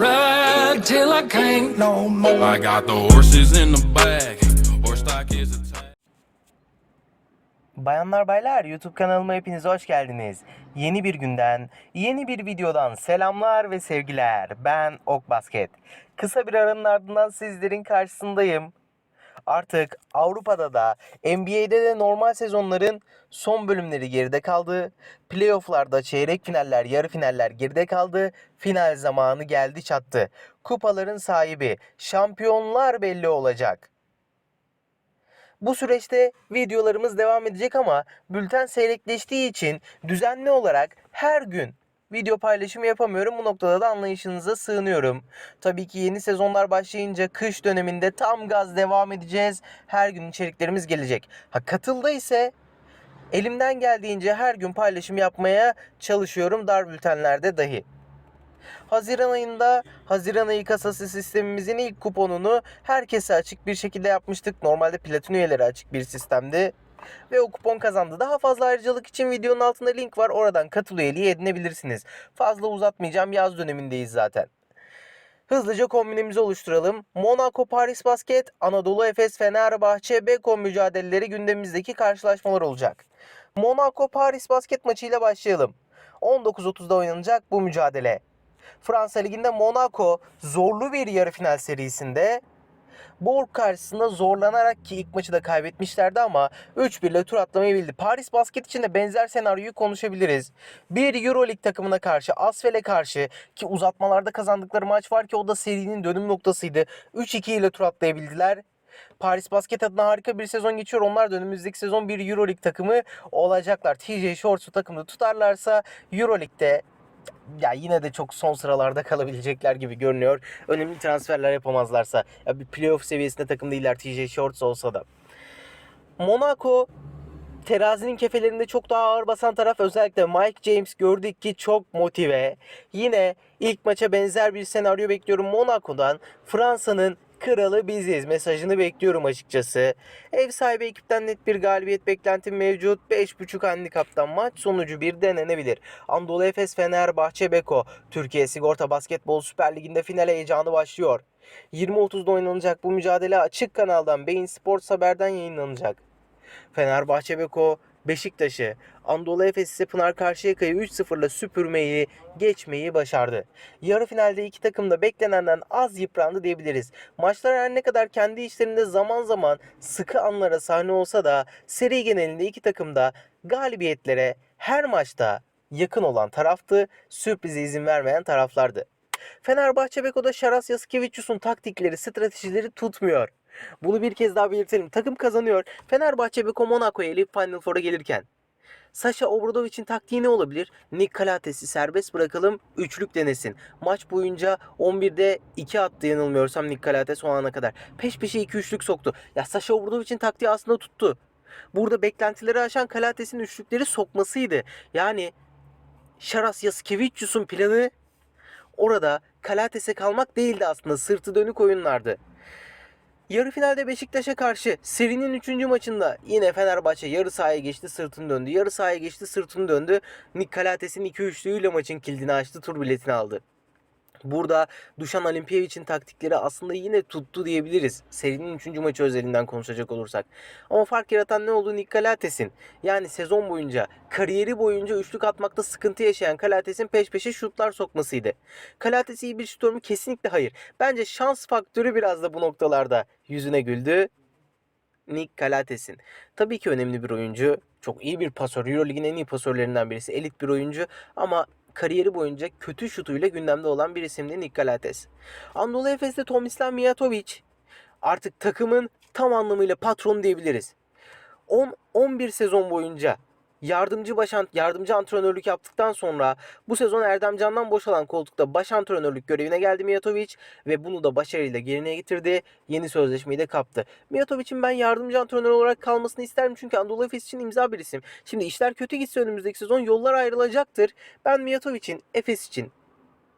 Ride till I can't no more. I got the horses in the back. Horse stock is attached. Bayanlar baylar YouTube kanalıma hepiniz hoş geldiniz. Yeni bir günden, yeni bir videodan selamlar ve sevgiler. Ben Ok Basket. Kısa bir aranın ardından sizlerin karşısındayım. Artık Avrupa'da da NBA'de de normal sezonların son bölümleri geride kaldı. Playoff'larda çeyrek finaller, yarı finaller geride kaldı. Final zamanı geldi çattı. Kupaların sahibi, şampiyonlar belli olacak. Bu süreçte videolarımız devam edecek ama bülten seyrekleştiği için düzenli olarak her gün video paylaşımı yapamıyorum. Bu noktada da anlayışınıza sığınıyorum. Tabii ki yeni sezonlar başlayınca kış döneminde tam gaz devam edeceğiz. Her gün içeriklerimiz gelecek. Ha katılda ise elimden geldiğince her gün paylaşım yapmaya çalışıyorum dar bültenlerde dahi. Haziran ayında Haziran ayı kasası sistemimizin ilk kuponunu herkese açık bir şekilde yapmıştık. Normalde platin üyeleri açık bir sistemdi. Ve o kupon kazandı. Daha fazla ayrıcalık için videonun altında link var. Oradan katıl üyeliği edinebilirsiniz. Fazla uzatmayacağım. Yaz dönemindeyiz zaten. Hızlıca kombinimizi oluşturalım. Monaco Paris Basket, Anadolu Efes Fenerbahçe Beko mücadeleleri gündemimizdeki karşılaşmalar olacak. Monaco Paris Basket maçıyla başlayalım. 19.30'da oynanacak bu mücadele. Fransa Ligi'nde Monaco zorlu bir yarı final serisinde Borg karşısında zorlanarak ki ilk maçı da kaybetmişlerdi ama 3-1 ile tur atlamayı bildi. Paris Basket için de benzer senaryoyu konuşabiliriz. Bir Euroleague takımına karşı, Asfel'e karşı ki uzatmalarda kazandıkları maç var ki o da serinin dönüm noktasıydı. 3-2 ile tur atlayabildiler. Paris Basket adına harika bir sezon geçiyor. Onlar da önümüzdeki sezon bir Euroleague takımı olacaklar. TJ Shorts'u takımda tutarlarsa Euroleague'de ya yine de çok son sıralarda kalabilecekler gibi görünüyor. Önemli transferler yapamazlarsa. Ya bir playoff seviyesinde takım değiller TJ Shorts olsa da. Monaco terazinin kefelerinde çok daha ağır basan taraf özellikle Mike James gördük ki çok motive. Yine ilk maça benzer bir senaryo bekliyorum Monaco'dan. Fransa'nın kralı biziz mesajını bekliyorum açıkçası. Ev sahibi ekipten net bir galibiyet beklentim mevcut. 5.5 handikaptan maç sonucu bir denenebilir. Anadolu Efes Fenerbahçe Beko. Türkiye Sigorta Basketbol Süper Ligi'nde final heyecanı başlıyor. 20.30'da oynanacak bu mücadele açık kanaldan Bein Sports Haber'den yayınlanacak. Fenerbahçe Beko Beşiktaş'ı, Anadolu Efes ise Pınar Karşıyaka'yı 3-0'la süpürmeyi, geçmeyi başardı. Yarı finalde iki takım da beklenenden az yıprandı diyebiliriz. Maçlar her ne kadar kendi işlerinde zaman zaman sıkı anlara sahne olsa da seri genelinde iki takım da galibiyetlere her maçta yakın olan taraftı, sürprize izin vermeyen taraflardı. Fenerbahçe Beko'da Şaras Yasikevicius'un taktikleri, stratejileri tutmuyor. Bunu bir kez daha belirtelim. Takım kazanıyor. Fenerbahçe Beko Monaco'ya eleyip Final Four'a gelirken. Sasha Obradovic'in taktiği ne olabilir? Nick Kalates'i serbest bırakalım, üçlük denesin. Maç boyunca 11'de 2 attı yanılmıyorsam Nick Kalates o ana kadar. Peş peşe 2 üçlük soktu. Ya Sasha Obradovic'in taktiği aslında tuttu. Burada beklentileri aşan Kalates'in üçlükleri sokmasıydı. Yani Şaras Yasikevicius'un planı orada Kalates'e kalmak değildi aslında. Sırtı dönük oyunlardı. Yarı finalde Beşiktaş'a karşı serinin 3. maçında yine Fenerbahçe yarı sahaya geçti sırtını döndü. Yarı sahaya geçti sırtını döndü. Nick Kalates'in 2-3'lüğüyle maçın kilidini açtı tur biletini aldı. Burada Dušan Olimpiyevic'in taktikleri aslında yine tuttu diyebiliriz. Serinin 3. maçı özelinden konuşacak olursak. Ama fark yaratan ne oldu Nick? Yani sezon boyunca, kariyeri boyunca üçlük atmakta sıkıntı yaşayan Kalates'in peş peşe şutlar sokmasıydı. Kalates iyi bir şutör mü? Kesinlikle hayır. Bence şans faktörü biraz da bu noktalarda yüzüne güldü. Nick Kalates'in. Tabii ki önemli bir oyuncu. Çok iyi bir pasör. Euroleague'in en iyi pasörlerinden birisi. Elit bir oyuncu ama kariyeri boyunca kötü şutuyla gündemde olan bir isimdi Nick Kalates. Anadolu Efes'te Tomislav Mijatovic artık takımın tam anlamıyla patronu diyebiliriz. 10-11 sezon boyunca yardımcı baş yardımcı antrenörlük yaptıktan sonra bu sezon Erdem Can'dan boşalan koltukta baş antrenörlük görevine geldi Mijatovic ve bunu da başarıyla yerine getirdi. Yeni sözleşmeyi de kaptı. Mijatovic'in ben yardımcı antrenör olarak kalmasını isterim çünkü Anadolu Efes için imza bir isim. Şimdi işler kötü gitse önümüzdeki sezon yollar ayrılacaktır. Ben Mijatovic'in Efes için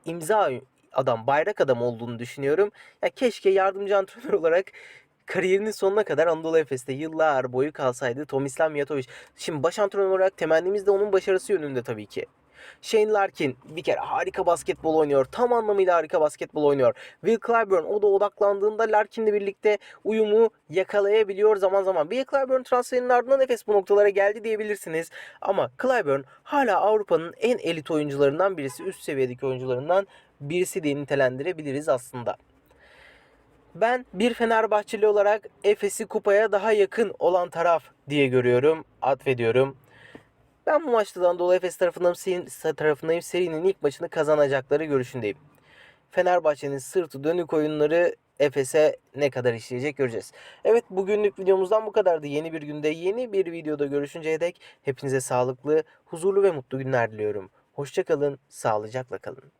imza adam, bayrak adam olduğunu düşünüyorum. Ya keşke yardımcı antrenör olarak kariyerinin sonuna kadar Anadolu Efes'te yıllar boyu kalsaydı Tomislav Mijatovic. Şimdi baş antrenör olarak temennimiz de onun başarısı yönünde tabii ki. Shane Larkin bir kere harika basketbol oynuyor. Tam anlamıyla harika basketbol oynuyor. Will Clyburn o da odaklandığında Larkin'le birlikte uyumu yakalayabiliyor zaman zaman. Will Clyburn transferinin ardından Efes bu noktalara geldi diyebilirsiniz. Ama Clyburn hala Avrupa'nın en elit oyuncularından birisi. Üst seviyedeki oyuncularından birisi diye nitelendirebiliriz aslında. Ben bir Fenerbahçeli olarak Efes'i kupaya daha yakın olan taraf diye görüyorum, atfediyorum. Ben bu maçtan dolayı Efes tarafındayım, seri- tarafındayım. Serinin ilk maçını kazanacakları görüşündeyim. Fenerbahçe'nin sırtı dönük oyunları Efes'e ne kadar işleyecek göreceğiz. Evet bugünlük videomuzdan bu kadardı. Yeni bir günde yeni bir videoda görüşünceye dek hepinize sağlıklı, huzurlu ve mutlu günler diliyorum. Hoşçakalın, sağlıcakla kalın.